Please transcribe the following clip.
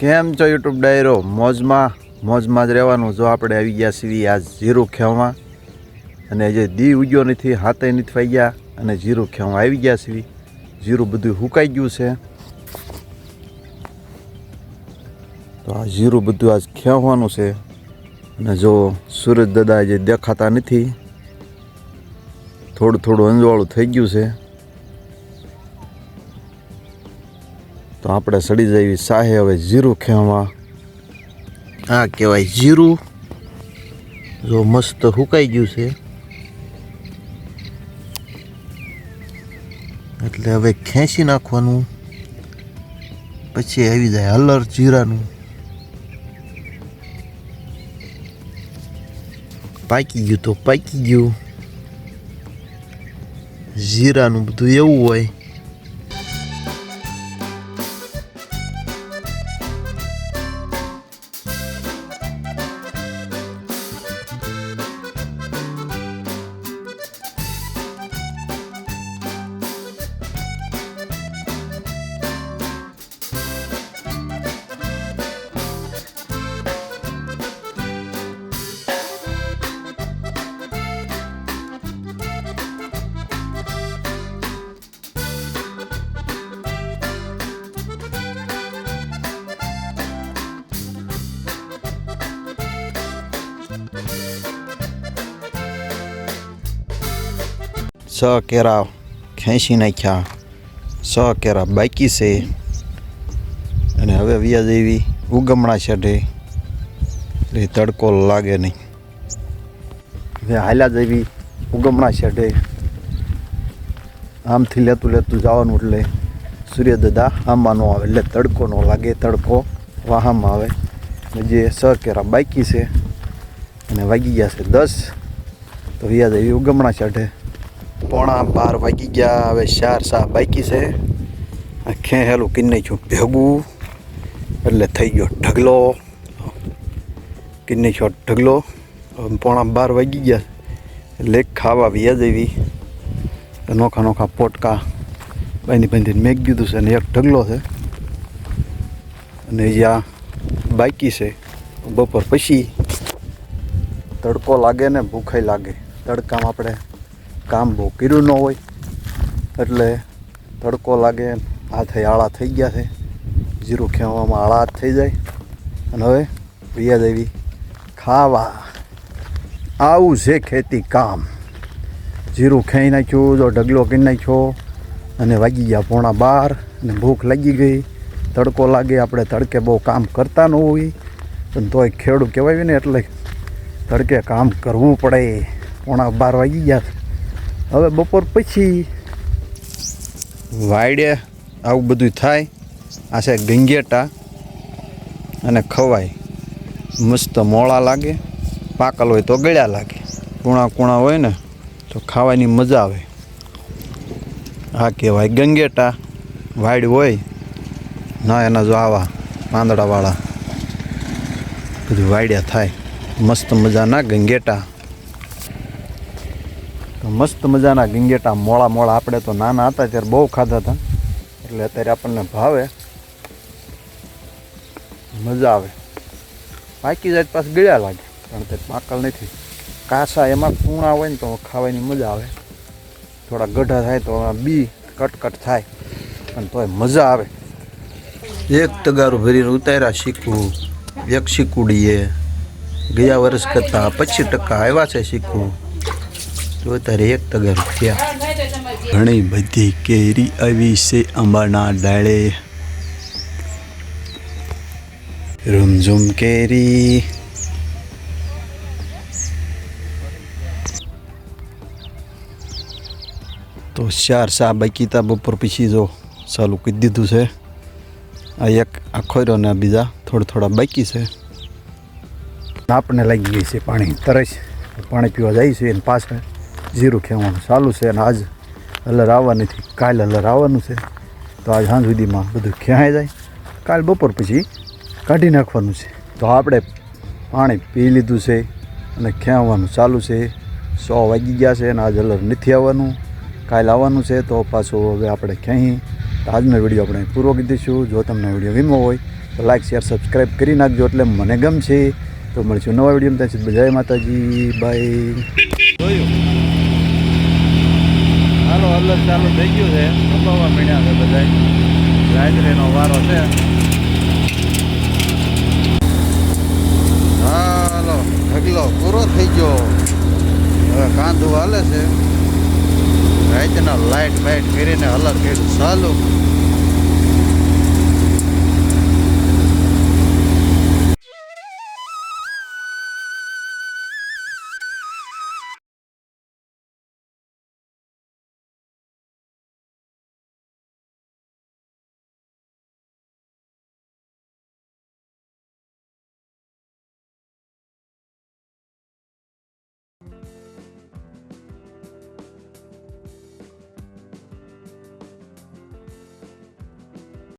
કેમ છો યુટ્યુબ ડાયરો? મોજમાં મોજમાં જ રહેવાનું. જો આપણે આવી ગયા છીએ આ જીરું ખેવામાં, અને જે દી ઉગ્યો નથી, હાથે નથી ફાઈ ગયા અને જીરું ખેવા આવી ગયા છીએ. જીરું બધું હુકાઈ ગયું છે. તો આ જીરું બધું આજ ખેવાનું છે. અને જો સુરજ દાદા જે દેખાતા નથી, થોડું થોડું અંજવાળું થઈ ગયું છે. તો આપણે સડી જઈએ સાહે હવે જીરું ખેવા. આ કહેવાય જીરું. જો મસ્ત હુકાઈ ગયું છે. એટલે હવે ખેંચી નાખવાનું. પછી આવી જાય હલર જીરાનું. પાકી ગયું તો પાકી ગયું. જીરાનું બધું એવું હોય. છ કેરા ખેંચી નાખ્યા છ કેરા બાકી છે. અને હવે વ્યાજ એવી ઉગમણા છઠે એટલે તડકો લાગે નહીં. હવે હાલ્યા જેવી ઉગમણા છઠે આમથી લેતું લેતું જવાનું એટલે સૂર્ય દાદા આમાં ન આવે, એટલે તડકો ન લાગે, તડકો વાહામાં આવે. જે છ કેરા બાકી છે, અને વાગી ગયા છે દસ, તો વ્યાજ એવી ઉગમણા છેડે પોણા બાર વાગી ગયા, હવે ચાર સા બાકી છે. ખેહેલું કિન્ને છું ભેગું, એટલે થઈ ગયો ઢગલો. કિન્ને છો ઢગલો પોણા બાર વાગી ગયા, એટલે ખાવા વ્યાજ એવી નોખા નોખા પોટકા બાંધી બાંધીને મેં કીધું છે અને એક ઢગલો છે. અને જ્યાં બાકી છે. બપોર પછી તડકો લાગે ને ભૂખાઈ લાગે. તડકામાં આપણે કામ બહુ કર્યું ન હોય, એટલે તડકો લાગે હાથે આળા થઈ ગયા છે. જીરું ખેવામાં આળા થઈ જાય. અને હવે વ્યાજ દેવી ખાવા. આવું છે ખેતી કામ. જીરું ખાઈ નાખ્યું, જો ઢગલો કરી નાખ્યો, અને વાગી ગયા પોણા બાર, અને ભૂખ લાગી ગઈ. તડકો લાગે, આપણે તડકે બહુ કામ કરતા ન હોય પણ તોય ખેડૂત કહેવાય ને, એટલે તડકે કામ કરવું પડે. પોણા બાર વાગી ગયા. હવે બપોર પછી વાયડે આવું બધું થાય. આ છે ગંગેટા અને ખવાય. મસ્ત મોળા લાગે. પાકલ હોય તો ગળ્યા લાગે. કૂણા કૂણા હોય ને તો ખાવાની મજા આવે. આ કહેવાય ગંગેટા. વાડ હોય ના એના જો આવા પાંદડાવાળા. બધું વાડ્યા થાય. મસ્ત મજાના ગંગેટા. મસ્ત મજાના ગીંગેટા મોળા મોળા. આપણે તો નાના હતા ત્યારે બહુ ખાધા હતા. એટલે અત્યારે આપણને ભાવે. મજા આવે. પાકી જાય પાસે ગળ્યા લાગે. પણ તે પાકલ નથી. કાસા એમાં કૂણા હોય ને તો ખાવાની મજા આવે. થોડા ગઢા થાય તો બી કટકટ થાય. પણ તોય મજા આવે. એક તગારું ભરીને ઉતાર્યા શીખવું એક શીકુડીએ ગયા વર્ષ કરતાં પચીસ ટકા આવ્યા છે શીખવું તો તારે એક તગર થયા ઘણી બધી કેરી આવી છે આંબાના ડાળે રમઝુમ કેરી. તો ચાર સા બાકી તા બપોર પછી જો ચાલુ કરી દીધું છે. આ એક આખો ને બીજા થોડા થોડા બાકી છે. આપણને લાગી ગઈ છે પાણી. તરસ. પાણી પીવા જાય છે એની પાછળ. જીરું ખેવાનું ચાલુ છે અને આજ અલર આવવાની નથી. કાલ અલર આવવાનું છે. તો આજ સાંજ સુધીમાં બધું ખ્યાંય જાય? કાલ બપોર પછી કાઢી નાખવાનું છે. તો આપણે પાણી પી લીધું છે અને ખેંચવાનું ચાલુ છે? સો વાગી ગયા છે અને આજ અલર નથી આવવાનું. કાલ આવવાનું છે તો પાછું હવે આપણે ક્યાંય? આજનો વીડિયો આપણે પૂરો દઈશું. જો તમને વીડિયો ગમ્યો હોય તો લાઇક શેર સબસ્ક્રાઈબ કરી નાખજો એટલે મને ગમશે. તો મળશું નવા વીડિયો ત્યાં જય માતાજી. બાય અલગ ચાલુ થઈ ગયું છે. કપાવવા મીણ્યા છે બધા ગાયત્રીનો વારો છે. હાલો, ઢગલો પૂરો થઈ ગયો. હવે કાંધું હાલે છે. રાતના લાઈટ બાઇટ કરીને અલગ કર્યું ચાલુ